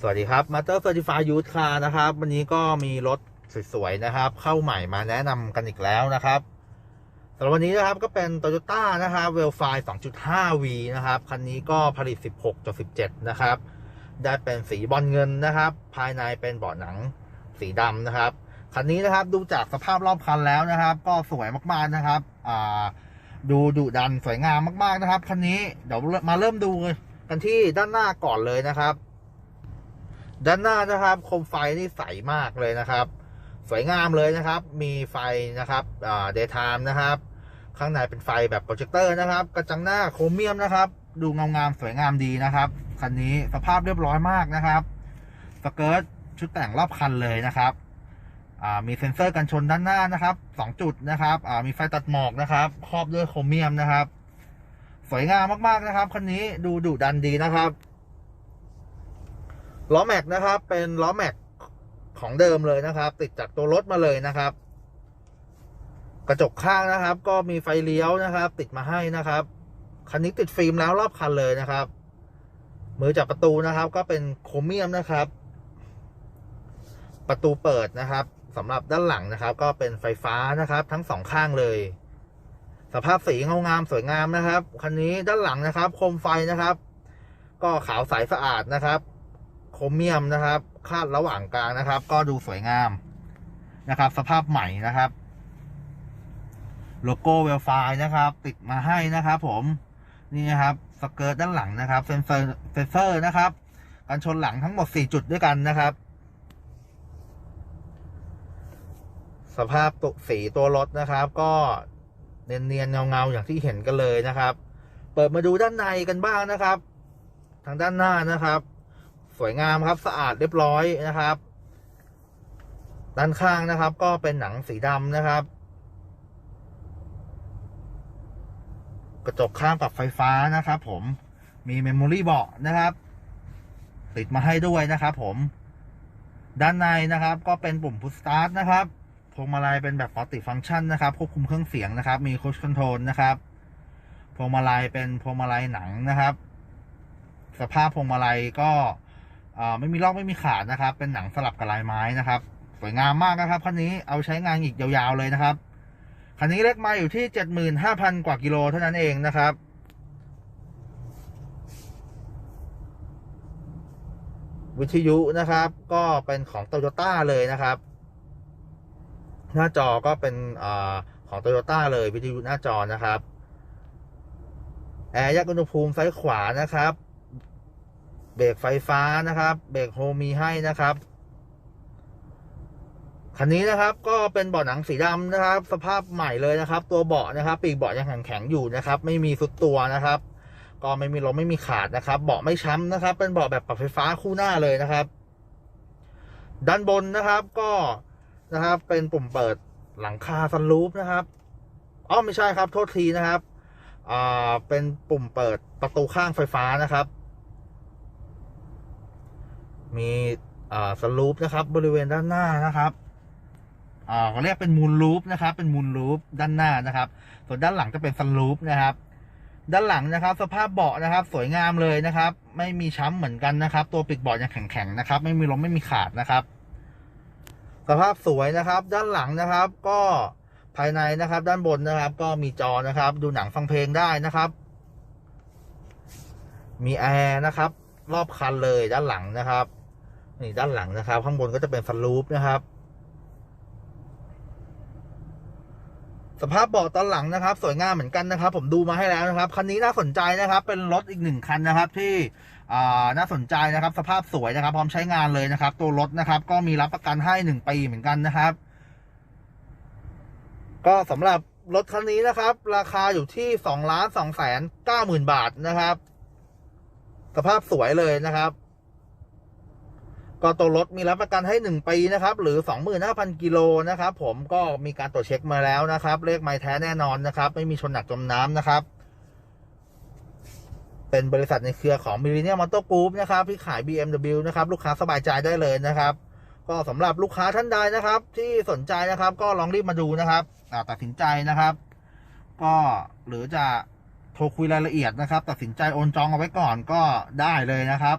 สวัสดีครับ Master Certified Youth Car นะครับ วันนี้ก็มีรถสวยๆนะครับ เข้าใหม่มาแนะนำกันอีกแล้วนะครับสำหรับวันนี้นะครับก็เป็น Toyota นะครับ w e l f i 2.5V นะครับ คันนี้ก็ผลิต 16.17 นะครับ ได้เป็นสีบอลเงินนะครับ ภายในเป็นเบาะหนังสีดำนะครับ คันนี้นะครับดูจากสภาพรอบคันแล้วนะครับ ก็สวยมากๆนะครับอ่าดูดุดันสวยงามมากๆนะครับ คันนี้เดี๋ยวมาเริ่มดูกันที่ด้านหน้าก่อนเลยนะครับ ด้านหน้านะครับโคมไฟนี่ใสมากเลยนะครับ สวยงามเลยนะครับ มีไฟนะครับเดย์ไทม์นะครับ ข้างในเป็นไฟแบบโปรเจคเตอร์นะครับ กระจังหน้าโครเมียมนะครับ ดูเงางามสวยงามดีนะครับคันนี้สภาพเรียบร้อยมากนะครับสเกิร์ตชุดแต่งรอบคันเลยนะครับมีเซ็นเซอร์กันชนด้านหน้านะครับสองจุดนะครับมีไฟตัดหมอกนะครับครอบด้วยโครเมียมนะครับ สวยงามมากๆนะครับคันนี้ดูดุดันดีนะครับ ล้อแม็กนะครับ เป็นล้อแม็กของเดิมเลยนะครับ ติดจากตัวรถมาเลยนะครับ กระจกข้างนะครับ ก็มีไฟเลี้ยวนะครับ ติดมาให้นะครับคันนี้ติดฟิล์มแล้วรอบคันเลยนะครับ มือจับประตูนะครับ ก็เป็นโครเมียมนะครับ ประตูเปิดนะครับสำหรับด้านหลังนะครับ ก็เป็นไฟฟ้านะครับ ทั้งสองข้างเลย สภาพสีเงางามสวยงามนะครับคันนี้ด้านหลังนะครับ โคมไฟนะครับ ก็ขาวใสสะอาดนะครับ โครเมียมนะครับ คาดระหว่างกลางนะครับ ก็ดูสวยงามนะครับ สภาพใหม่นะครับ โลโก้เวลไฟนะครับ ติดมาให้นะครับผมนี่นะครับสเกิร์ตด้านหลังนะครับเซนเซอร์เซนเซอร์นะครับกันชนหลังทั้งหมด 4 จุดด้วยกันนะครับ สภาพตุสีตัวรถนะครับ ก็เนียนๆเงาๆอย่างที่เห็นกันเลยนะครับ เปิดมาดูด้านในกันบ้างนะครับ ทางด้านหน้านะครับ สวยงามครับ สะอาดเรียบร้อยนะครับ ด้านข้างนะครับ ก็เป็นหนังสีดำนะครับ กระจกข้างปรับไฟฟ้านะครับ ผมมีเมมโมรี่เบาะนะครับ ติดมาให้ด้วยนะครับ ผมด้านในนะครับ ก็เป็นปุ่มพุชสตาร์ทนะครับพวงมาลัยเป็นแบบปกติฟังก์ชันนะครับควบคุมเครื่องเสียงนะครับ มีโคชคอนโทรลนะครับพวงมาลัยเป็นพวงมาลัยหนังนะครับ สภาพพวงมาลัยก็ ไม่มีลอกไม่มีขาดนะครับ เป็นหนังสลับกับลายไม้นะครับ สวยงามมากนะครับคันนี้เอาใช้งานอีกยาวๆเลยนะครับคันนี้เล็กมาอยู่ที่เจ็ดหมื่นห้าพันกว่ากิโลเท่านั้นเองนะครับวิทยุนะครับ ก็เป็นของโตโยต้าเลยนะครับ หน้าจอก็เป็นอของโตโยต้าเลยวิทยุหน้าจอนะครับ แอร์ยักอุณหภูมิซ้ายขวานะครับ เบรกไฟฟ้านะครับ เบรกโฮมีให้นะครับ คันนี้นะครับ ก็เป็นเบาะหนังสีดำนะครับ สภาพใหม่เลยนะครับ ตัวเบาะนะครับ ปีกเบาะยังแข็งแข็งอยู่นะครับ ไม่มีสุดตัวนะครับ ก็ไม่มีลมไม่มีขาดนะครับ เบาะไม่ช้ำนะครับ เป็นเบาะแบบปรับไฟฟ้าคู่หน้าเลยนะครับ ด้านบนนะครับ ก็นะครับ เป็นปุ่มเปิดหลังคาซันรูฟนะครับอ๋อไม่ใช่ครับ โทษทีนะครับ อ่า เป็นปุ่มเปิดประตูข้างไฟฟ้านะครับ มีสลูปนะครับ บริเวณด้านหน้านะครับเขาเรียกเป็นมูลลูปนะครับ เป็นมูลลูปด้านหน้านะครับ ส่วนด้านหลังจะเป็นสลูปนะครับ ด้านหลังนะครับ สภาพเบาะนะครับ สวยงามเลยนะครับ ไม่มีช้ำเหมือนกันนะครับ ตัวปีกเบาะยังแข็งๆนะครับ ไม่มีลมไม่มีขาดนะครับ สภาพสวยนะครับ ด้านหลังนะครับ ก็ภายในนะครับ ด้านบนนะครับ ก็มีจอนะครับ ดูหนังฟังเพลงได้นะครับ มีแอร์นะครับ รอบคันเลยด้านหลังนะครับ นี่ด้านหลังนะครับ ข้างบนก็จะเป็นสลูปนะครับ สภาพเบาะตอนหลังนะครับ สวยงามเหมือนกันนะครับ ผมดูมาให้แล้วนะครับคันนี้น่าสนใจนะครับ เป็นรถอีกหนึ่งคันนะครับ ที่น่าสนใจนะครับ สภาพสวยนะครับ พร้อมใช้งานเลยนะครับ ตัวรถนะครับ ก็มีรับประกันให้หนึ่งปีเหมือนกันนะครับ ก็สำหรับรถคันนี้นะครับ ราคาอยู่ที่สองล้านสองแสนเก้าหมื่นบาทนะครับ สภาพสวยเลยนะครับ ก็ตัวรถมีรับประกันให้หนึ่งปีนะครับ หรือสองหมื่นห้าพันกิโลนะครับ ผมก็มีการตรวจเช็คมาแล้วนะครับ เลขไม้แท้แน่นอนนะครับ ไม่มีชนหนักจมน้ำนะครับ เป็นบริษัทในเครือของ m i l l e n n i u m Motor Group นะครับที่ขาย BMW นะครับ ลูกค้าสบายใจได้เลยนะครับ ก็สำหรับลูกค้าท่านใดนะครับ ที่สนใจนะครับ ก็ลองรีบมาดูนะครับตัดสินใจนะครับ ก็หรือจะโทรคุยรายละเอียดนะครับ ตัดสินใจโอนจองเอาไว้ก่อนก็ได้เลยนะครับ